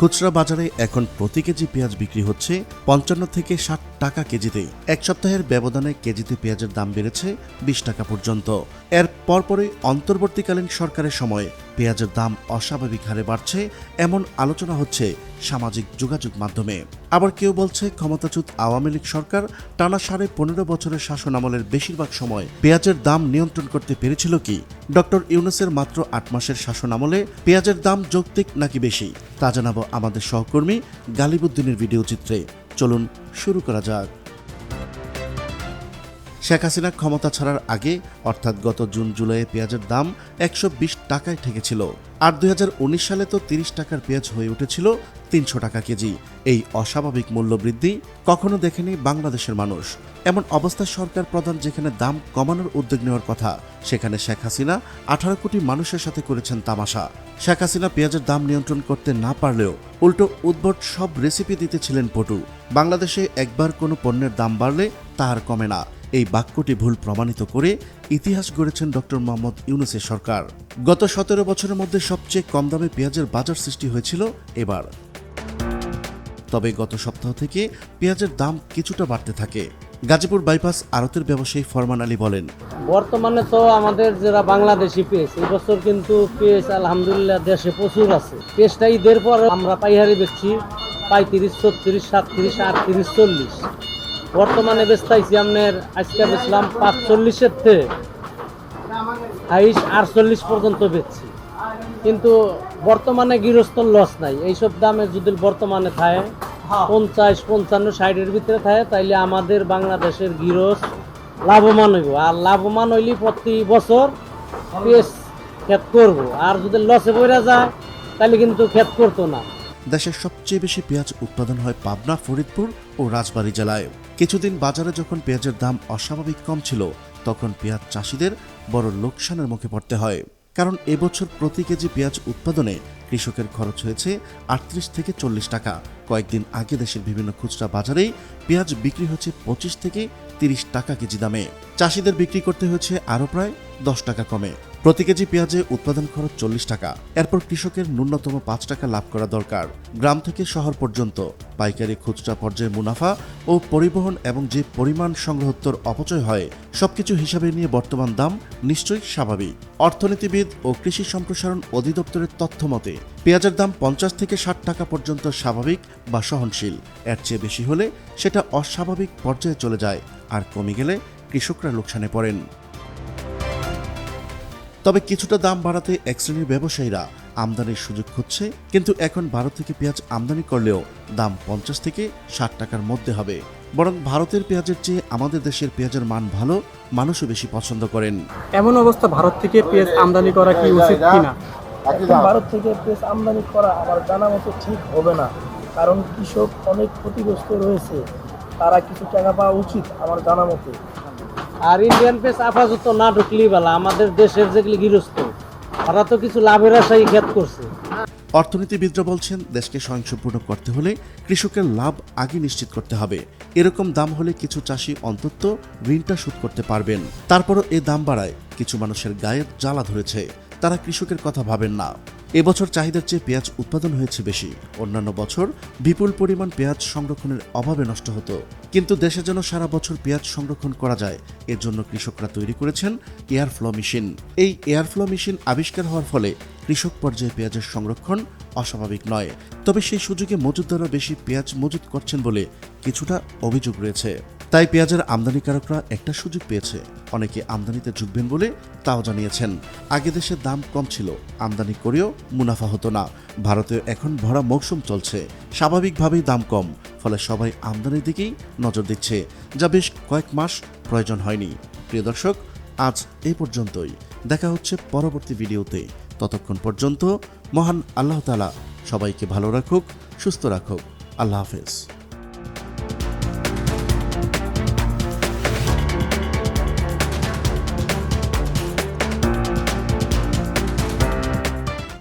খুচরা বাজারে এখন প্রতি কেজি পেঁয়াজ বিক্রি হচ্ছে পঞ্চান্ন থেকে ষাট টাকা কেজিতে। এক সপ্তাহের ব্যবধানে কেজিতে পেঁয়াজের দাম বেড়েছে বিশ টাকা পর্যন্ত। এর পরপরই অন্তর্বর্তীকালীন সরকারের সময়ে পেঁয়াজের দাম অস্বাভাবিক হারে বাড়ছে, এমন আলোচনা হচ্ছে সামাজিক যোগাযোগ মাধ্যমে। আবার কেউ বলছে ক্ষমতাচ্যুত আওয়ামী লীগ সরকার টানা সাড়ে পনেরো বছরের শাসন আমলের বেশিরভাগ সময় পেঁয়াজের দাম নিয়ন্ত্রণ করতে পেরেছিল কি? ডক্টর ইউনুসের মাত্র আট মাসের শাসন আমলে পেঁয়াজের দাম যৌক্তিক নাকি বেশি? তা জানাব আমাদের সহকর্মী গালিবুদ্দিনের ভিডিও চিত্রে। চলুন, শুরু করা যাক। শেখ হাসিনা ক্ষমতা ছাড়ার আগে, অর্থাৎ গত জুন জুলাইয়ে পেঁয়াজের দাম একশো বিশ টাকায় ঠেকেছিল। আর দুই হাজার উনিশ সালে তো তিরিশ টাকার পেঁয়াজ হয়ে উঠেছিল তিনশো টাকা কেজি। এই অস্বাভাবিক মূল্য বৃদ্ধি কখনো দেখেনি বাংলাদেশের মানুষ। এমন অবস্থায় সরকার প্রধান যেখানে দাম কমানোর উদ্যোগ নেওয়ার কথা, সেখানে শেখ হাসিনা আঠারো কোটি মানুষের সাথে করেছেন তামাশা। শেখ হাসিনা পেঁয়াজের দাম নিয়ন্ত্রণ করতে না পারলেও উল্টো উদ্ভট সব রেসিপি দিতেছিলেন পটু। বাংলাদেশে একবার কোনো পণ্যের দাম বাড়লে তা আর কমে না। এই বাক্যটি ভুল প্রমাণিত করে ইতিহাস গড়েছেন ডক্টর মোহাম্মদ ইউনুসের সরকার। গত সতেরো বছরের মধ্যে সবচেয়ে কম দামে পেঁয়াজের বাজার সৃষ্টি হয়েছিল এবার। তবে গত সপ্তাহ থেকে পেঁয়াজের দাম কিছুটা বাড়তে থাকে। গাজীপুর বাইপাস আড়তের ব্যবসায়ী ফরমান আলী বলেন, বর্তমানে তো আমাদের যারা বাংলাদেশি পেঁয়াজ, এই বছর কিন্তু পেঁয়াজ আলহামদুলিল্লাহ দেশে প্রচুর আছে। পেঁয়াজটা ঈদের পর আমরা পাইহারি বেচছি পঁয়ত্রিশ, ছত্রিশ, সাতত্রিশ, আটত্রিশ, চল্লিশ। বর্তমানে বেচতাইছি আপনার আজকে বেচলাম পাঁচচল্লিশের থেকে আইস আটচল্লিশ পর্যন্ত বেচছি। কিন্তু বর্তমানে গৃহস্থর লস নাই। এইসব দামে যদি বর্তমানে থাকে, পঞ্চাশ, পঞ্চান্ন, ষাটের ভিতরে থাকে, তাইলে আমাদের বাংলাদেশের গৃহস্থ লাভবান হইব। আর লাভবান হইলে প্রতি বছর পেঁয়াজ ক্ষেত করব। আর যদি লসে পড়ে যায় তাহলে কিন্তু ক্ষেত করতো না। দেশের সবচেয়ে বেশি পেঁয়াজ উৎপাদন হয় পাবনা, ফরিদপুর ও রাজবাড়ী জেলায় কিছুদিন বাজারে যখন পেঁয়াজের দাম অস্বাভাবিক কম ছিল, তখন পেঁয়াজ চাষিদের বড় লোকসানের মুখে পড়তে হয়। কারণ এবছর প্রতি কেজি পেঁয়াজ উৎপাদনে কৃষকের খরচ হয়েছে আটত্রিশ থেকে চল্লিশ টাকা। কয়েকদিন আগে দেশের বিভিন্ন খুচরা বাজারেই পেঁয়াজ বিক্রি হচ্ছে পঁচিশ থেকে তিরিশ টাকা কেজি দামে। চাষিদের বিক্রি করতে হয়েছে আরও প্রায় দশ টাকা কমে। প্রতি কেজি পেঁয়াজে উৎপাদন খরচ চল্লিশ টাকা। এরপর কৃষকের ন্যূনতম পাঁচ টাকা লাভ করা দরকার। গ্রাম থেকে শহর পর্যন্ত পাইকারি খুচরা পর্যায়ে মুনাফা ও পরিবহন এবং যে পরিমাণ সংগ্রহোত্তর অপচয় হয়, সবকিছু হিসাবে নিয়ে বর্তমান দাম নিশ্চয়ই স্বাভাবিক। অর্থনীতিবিদ ও কৃষি সম্প্রসারণ অধিদপ্তরের তথ্য মতে, পেঁয়াজের দাম পঞ্চাশ থেকে ষাট টাকা পর্যন্ত স্বাভাবিক বা সহনশীল। এর চেয়ে বেশি হলে সেটা অস্বাভাবিক পর্যায়ে চলে যায়, আর কমে গেলে কৃষকরা লোকসানে পড়েন। তবে কিছুটা দাম বাড়াতে এক শ্রেণির ব্যবসায়ীরা আমদানির সুযোগ খুঁজছে কিন্তু এখন ভারত থেকে পেঁয়াজ আমদানি করলেও দাম পঞ্চাশ থেকে ষাট টাকার মধ্যে হবে। বরং ভারতের পেঁয়াজের চেয়ে আমাদের দেশের পেঁয়াজের মান ভালো মানুষও বেশি পছন্দ করেন। এমন অবস্থা ভারত থেকে পেঁয়াজ আমদানি করা কি উচিত কিনা? ভারত থেকে পেঁয়াজ আমদানি করা আমার জানা মতো ঠিক হবে না কারণ কৃষক অনেক ক্ষতিগ্রস্ত রয়েছে তারা কিছু টাকা পাওয়া উচিত আমার জানা মতে। আর ইন্ডিয়ান পেস আপাতত না ঢুকলেই বেলা আমাদের দেশের যেগুলি গৃহস্থ, ওরা তো কিছু লাভের আশাই ক্ষেত করছে। অর্থনীতিবিদরা বলছেন, দেশকে স্বয়ংসম্পূর্ণ করতে হলে কৃষকের লাভ আগে নিশ্চিত করতে হবে। এরকম দাম হলে কিছু চাষি অন্তত ঋণটা শোধ করতে পারবেন। তারপরও এ দাম বাড়ায়, কিছু মানুষের গায়ে জ্বালা ধরেছে। তারা কৃষকের কথা ভাবেন না। এবছর চাহিদার চেয়ে পেঁয়াজ উৎপাদন হয়েছে বেশি। অন্যান্য বছর বিপুল পরিমাণ পেঁয়াজ সংরক্ষণের অভাবে নষ্ট হতো। কিন্তু দেশে যেন সারা বছর পেঁয়াজ সংরক্ষণ করা যায়, এর জন্য কৃষকরা তৈরি করেছেন এয়ার ফ্লো মেশিন। এই এয়ার ফ্লো মেশিন আবিষ্কার হওয়ার ফলে কৃষক পর্যায়ে পেঁয়াজের সংরক্ষণ অস্বাভাবিক নয়। তবে সেই সুযোগে মজুতদাররা বেশি পেঁয়াজ মজুত করছেন বলে কিছুটা অভিযোগ রয়েছে। তাই পেঁয়াজের আমদানিকারকরা একটা সুযোগ পেয়েছে। অনেকে আমদানিতে ঝুঁকবেন বলে তাও জানিয়েছেন। আগে দেশের দাম কম ছিল, আমদানি করেও মুনাফা হতো না। ভারতে এখন ভরা মৌসুম চলছে। স্বাভাবিকভাবেই দাম কম, ফলে সবাই আমদানির দিকেই নজর দিচ্ছে, যা বেশ কয়েক মাস প্রয়োজন হয়নি। প্রিয় দর্শক, আজ এই পর্যন্তই। দেখা হচ্ছে পরবর্তী ভিডিওতে। ততক্ষণ পর্যন্ত মহান আল্লাহ তালা সবাইকে ভালো রাখুক, সুস্থ রাখুক। আল্লাহ হাফেজ।